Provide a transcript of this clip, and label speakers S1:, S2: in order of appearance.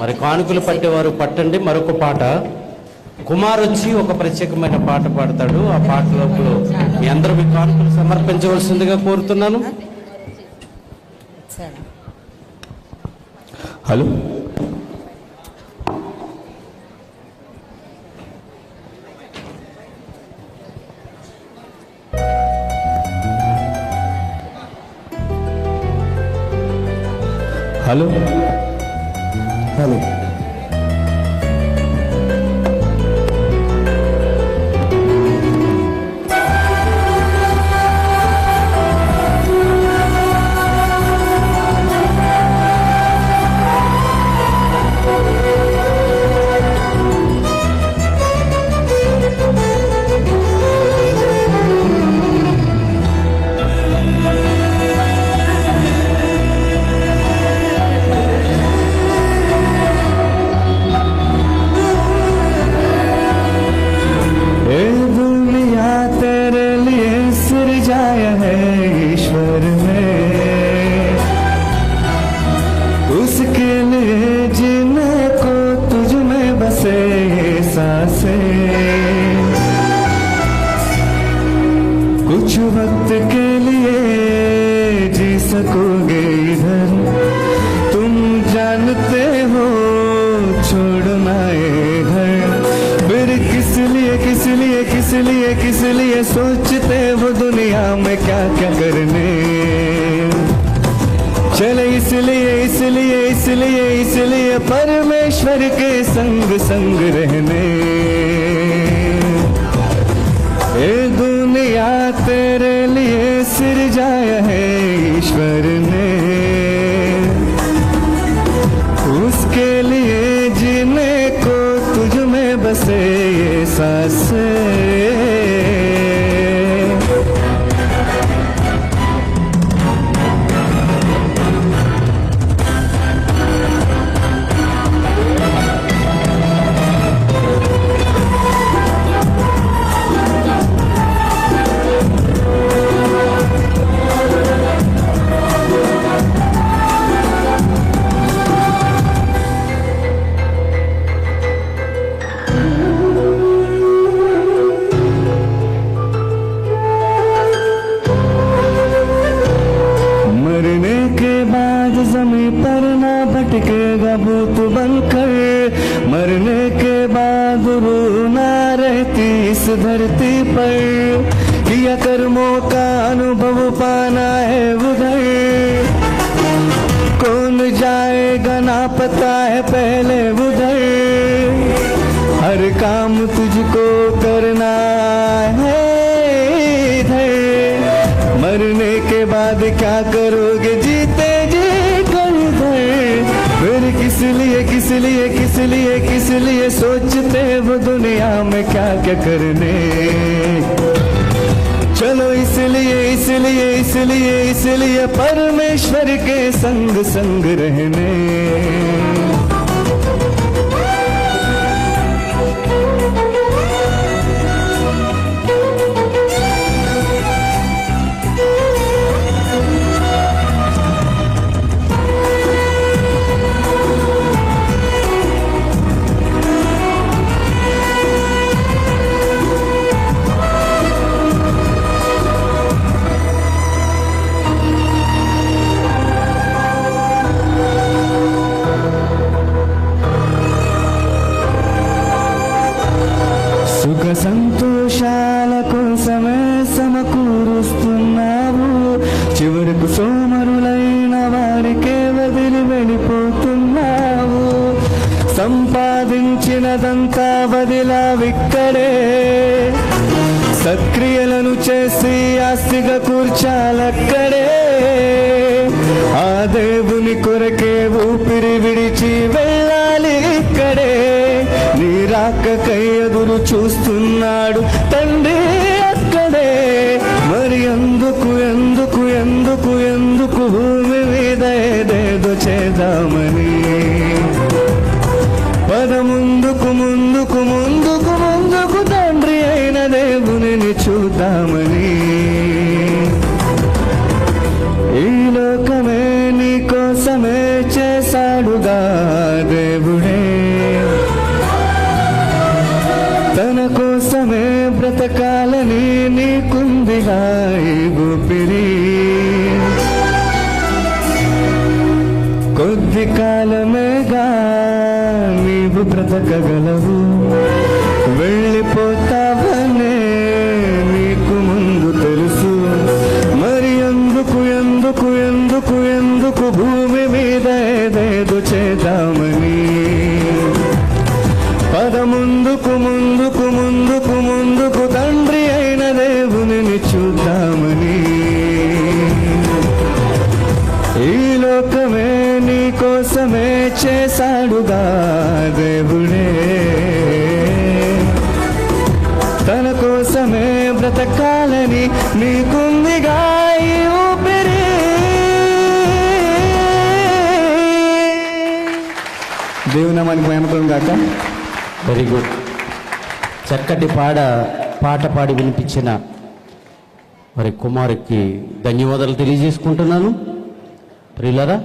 S1: మరి కానుకలు పట్టేవారు పట్టండి మరొక పాట. కుమార్ వచ్చి ఒక ప్రత్యేకమైన పాట పాడతాడు. ఆ పాట లోపల మీ అందరూ మీ కానుకలు సమర్పించవలసిందిగా కోరుతున్నాను.
S2: హలో? హలో? హలో कुछ वक्त के लिए जी सकोगे इधर। तुम जानते हो छोड़ना घर। फिर किस लिए किस लिए किस लिए किस लिए सोचते हो दुनिया में क्या क्या करने? चले इसलिए इसलिए इसलिए इसलिए परमेश्वर के संग संग रहने। ये दुनिया तेरे लिए सिर जाए है ईश्वर ने भटकेगा भूत बनकर मरने के बाद रूह ना रहती इस धरती पर। किया कर्मों का अनुभव पाना है उधर। कौन जाएगा ना पता है पहले उधर। हर काम तुझको करना है इधर। मरने के बाद क्या करोगे जीते? किस लिए किस लिए किस लिए किस लिए सोचते वो दुनिया में क्या क्या करने? चलो इसलिए इसलिए इसलिए इसलिए परमेश्वर के संग संग रहने। ఉన్నదంతా వదిలా విక్కడే. సక్రియలను చేసి ఆస్తిగా కూర్చాలక్కడే. ఆ దేవుని కొరకే ఊపిరి విడిచి వెళ్ళాలి ఇక్కడే. నీ రాకకై ఎదురు చూస్తున్నాడు తండ్రి అక్కడే. మరి ఎందుకు ఎందుకు ఎందుకు ఎందుకు భూమి మీద ఏదేదో చేద్దామని చేస్తామని ఈ లోకమే నీ కోసమే చేశాడుగా దేవుడే. తన కోసమే బ్రతకాలని నీకుందిగా గుపిరి కొద్ది కాలమేగా నీవు బ్రతకగలవు. మీద ఏదేదో చేద్దామని. పద ముందుకు ముందుకు ముందుకు ముందుకు తండ్రి అయిన దేవుని చూద్దామని. ఈ లోకమే నీ కోసమే చేశాడుగా దేవుడే. తన కోసమే బ్రతకాలని నీకుందిగా ఈ దేవునామానికి దేవుని మేమకం కాక
S1: వెరీ గుడ్ చక్కటి పాడ పాట పాడి వినిపించిన మరి కుమారుకి ధన్యవాదాలు తెలియజేసుకుంటున్నాను. ప్రియులరా